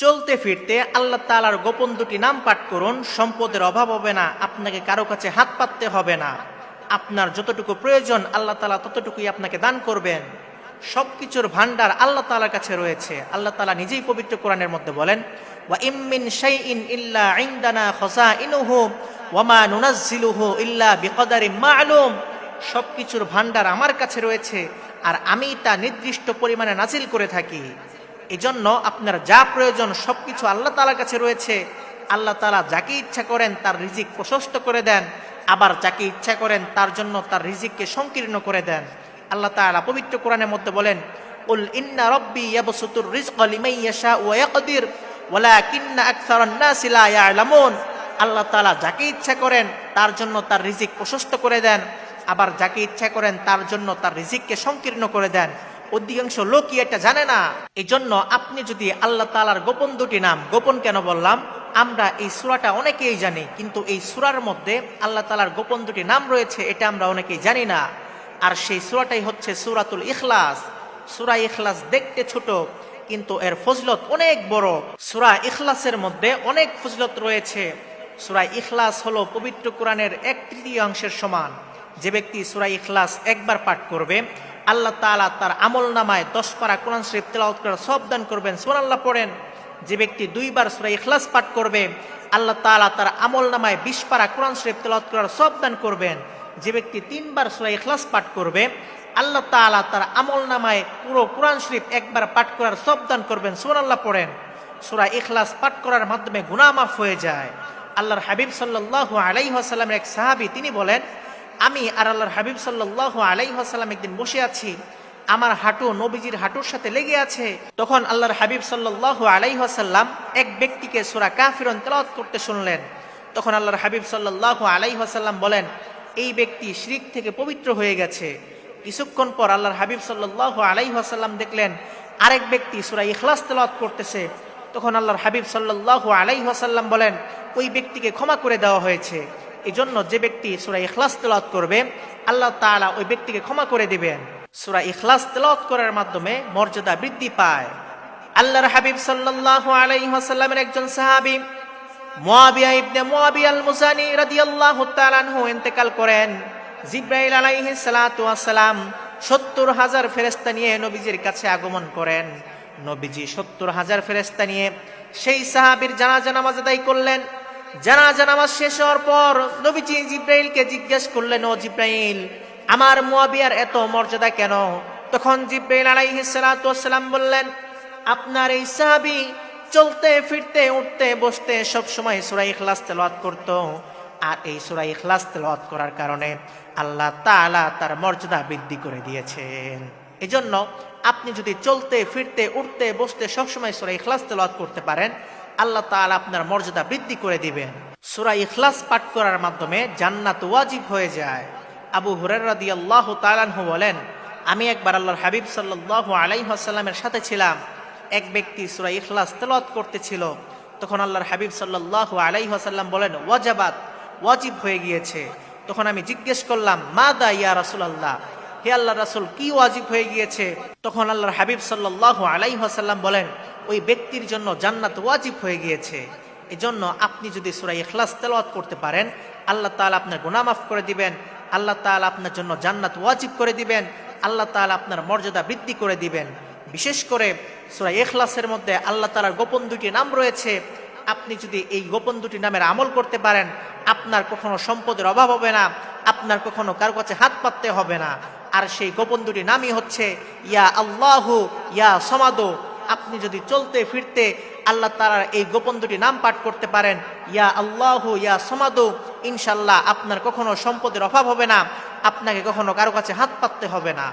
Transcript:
চলতে ফিরতে আল্লাহ তালার গোপন দুটি নাম পাঠ করুন, সম্পদের অভাব হবে না, আপনাকে কারও কাছে হাত পাততে হবে না। আপনার যতটুকু প্রয়োজন, আল্লাহ তালা ততটুকুই আপনাকে দান করবেন। সবকিছুর ভান্ডার আল্লাহ তালার কাছে রয়েছে। আল্লাহ তালা নিজেই পবিত্র কোরআনের মধ্যে বলেন, ওয়া ইম্মিন শাইইন ইল্লা ইনদানা খাযাইনুহু ওয়া মা নুনাজ্জিলুহু ইল্লা সবকিছুর ভান্ডার আমার কাছে রয়েছে, আর আমি তা নির্দিষ্ট পরিমাণে নাজিল করে থাকি। এজন্য আপনার যা প্রয়োজন সবকিছু আল্লাহ তালার কাছে রয়েছে। আল্লাহ তালা যাকে ইচ্ছা করেন তার রিজিক প্রশস্ত করে দেন। আবার যাকে ইচ্ছা করেন তার জন্য তার রিজিককে সংকীর্ণ করে দেন। আল্লাহ তাআলা পবিত্র কোরআনের মধ্যে বলেন, উল ইন্না রব্বি ইয়াবসুতুর রিজqa লিমান ইয়াশা ওয়া ইয়াকদির, ওয়ালাকিন্না আকসারান নাসি লা ইয়ালামুন। আল্লাহ তাআলা যাকে ইচ্ছা করেন তার জন্য তার রিজিক প্রশস্ত করে দেন। আবার যাকে ইচ্ছা করেন তার জন্য তার রিজিককে সংকীর্ণ করে দেন। অধিকাংশ লোকই এটা জানে না। এই জন্য আপনি যদি আল্লাহ তালার গোপন দুটি নাম, গোপন কেন বললাম? আমরা এই সুরাটা অনেকেই জানি, কিন্তু এই সুরার মধ্যে আল্লাহ তালার গোপন দুটি নাম রয়েছে, এটা আমরা অনেকেই জানি না। আর সেই সুরাটাই হচ্ছে সুরাতুল ইখলাস। সুরা ইখলাস দেখতে ছোট, কিন্তু এর ফজলত অনেক বড়। সুরা ইখলাসের মধ্যে অনেক ফজলত রয়েছে। সুরা ইখলাস হলো পবিত্র কোরআনের এক তৃতীয়াংশের সমান। যে ব্যক্তি সুরা ইখলাস একবার পাঠ করবে আল্লাহ তাআলা তার আমল নামায় দশ পারা কোরআন শরীফ তেলাওয়াত করার সব দান করবেন। সুবহানাল্লাহ পড়েন, যে ব্যক্তি দুইবার সুরা ইখলাস পাঠ করবে, আল্লাহ তাআলা তার আমল নামায় বিশ পারা কোরআন শরীফ তেলাওয়াত করার সব দান করবেন। যে ব্যক্তি তিনবার সুরা ইখলাস পাঠ করবে, আল্লাহ তাআলা তার আমল নামায় পুরো কোরআন শরীফ একবার পাঠ করার সব দান করবেন। সুবহানাল্লাহ পড়েন, সুরা ইখলাস পাঠ করার মাধ্যমে গুনাহ মাফ হয়ে যায়। আল্লাহর হাবিব সাল্লাল্লাহু আলাইহি ওয়াসাল্লামের এক সাহাবী, তিনি বলেন আমি আর আল্লাহর হাবিব সাল্লাল্লাহু আলাইহি ওয়াসাল্লাম একদিন বসে আছি, আমার হাঁটু নবীজির হাঁটুর সাথে লেগে আছে। তখন আল্লাহর হাবিব সাল্লাল্লাহু আলাইহি ওয়াসাল্লাম এক ব্যক্তিকে সূরা কাফিরুন তেলাওয়াত করতে শুনলেন। তখন আল্লাহর হাবিব সাল্লাল্লাহু আলাইহি ওয়াসাল্লাম বলেন, এই ব্যক্তি শিরিক থেকে পবিত্র হয়ে গেছে। কিছুক্ষণ পর আল্লাহর হাবিব সাল্লাল্লাহু আলাইহি ওয়াসাল্লাম দেখলেন, আরেক ব্যক্তি সূরা ইখলাস তেলাওয়াত করতেছে। তখন আল্লাহর হাবিব সাল্লাল্লাহু আলাইহি ওয়াসাল্লাম বলেন, ওই ব্যক্তিকে ক্ষমা করে দেওয়া হয়েছে। এজন্য যে ব্যক্তি সুরা ইখলাস তেলাওয়াত করবে, আল্লাহ তাআলা ওই ব্যক্তিকে ক্ষমা করে দিবেন। সুরা ইখলাস তেলাওয়াত করার মাধ্যমে মর্যাদা বৃদ্ধি পায়। আল্লাহর হাবিব সাল্লাল্লাহু আলাইহি ওয়াসাল্লামের একজন সাহাবী ইন্তেকাল করেন। 70 হাজার কাছে আগমন করেন। নবীজি 70 হাজার সেই সাহাবীর জানাজা নামাজ আদায় করলেন। জানাজা নামাজ শেষ হওয়ার পর নবীজি জিব্রাইলকে জিজ্ঞেস করলেন, ও জিব্রাইল, আমার মুয়াবিয়ার এত মর্যাদা কেন? তখন জিব্রাইল আলাইহিস সালাতু ওয়াস সালাম বললেন, আপনার এই সাহাবী চলতে, ফিরতে, উঠতে, বসতে সব সময় সূরা ইখলাস তেলাওয়াত করত। আর এই সূরা ইখলাস তেলাওয়াত করার কারণে আল্লাহ তাআলা তার মর্যাদা বৃদ্ধি করে দিয়েছেন। এজন্য আপনি যদি চলতে, ফিরতে, উঠতে, বসতে সবসময় সূরা ইখলাস তেলাওয়াত করতে পারেন আল্লাহ তাআলা আপনার মর্যাদা বৃদ্ধি করে দিবেন। সূরা ইখলাস পাঠ করার মাধ্যমে জান্নাত ওয়াজিব হয়ে যায়। আবু হুরায়রা রাদিয়াল্লাহু তাআলা আনহু বলেন, আমি একবার আল্লাহর হাবিব সাল্লাল্লাহু আলাইহি ওয়াসাল্লামের সাথে ছিলাম। এক ব্যক্তি সূরা ইখলাস তেলাওয়াত করতেছিল। তখন আল্লাহর হাবিব সাল্লাল্লাহু আলাইহি ওয়াসাল্লাম বলেন, ওয়াজাবাত, ওয়াজিব হয়ে গিয়েছে। তখন আমি জিজ্ঞেস করলাম মা দা ইয়া রাসূলুল্লাহ? হে আল্লাহ রাসূল, কি ওয়াজিব হয়ে গিয়েছে? তখন আল্লাহর হাবিব সাল্লাল্লাহু আলাইহি ওয়াসাল্লাম বলেন ওই ব্যক্তির জন্য জান্নাত ওয়াজিব হয়ে গিয়েছে। এজন্য আপনি যদি সূরা এখলাস তেলাওয়াত করতে পারেন, আল্লাহ তাআলা আপনার গুনাহ মাফ করে দিবেন, আল্লাহ তাআলা আপনার জন্য জান্নাত ওয়াজিব করে দিবেন, আল্লাহ তাআলা আপনার মর্যাদা বৃদ্ধি করে দিবেন। বিশেষ করে সূরা এখলাসের মধ্যে আল্লাহ তাআলার গোপন দুটি নাম রয়েছে। আপনি যদি এই গোপন দুটি নামের আমল করতে পারেন, আপনার কখনো সম্পদের অভাব হবে না, আপনার কখনো কারও কাছে হাত পাততে হবে না। আর সেই গোপন দুটি নামই হচ্ছে, ইয়া আল্লাহু, ইয়া সমাদো। আপনি যদি চলতে ফিরতে আল্লাহ তালার এই গোপন দুটি নাম পাঠ করতে পারেন, ইয়া আল্লাহ, ইয়া সমাদু ইনশাল্লাহ আপনার কখনো সম্পদের অভাব হবে না, আপনাকে কখনো কারও কাছে হাত পাততে হবে না।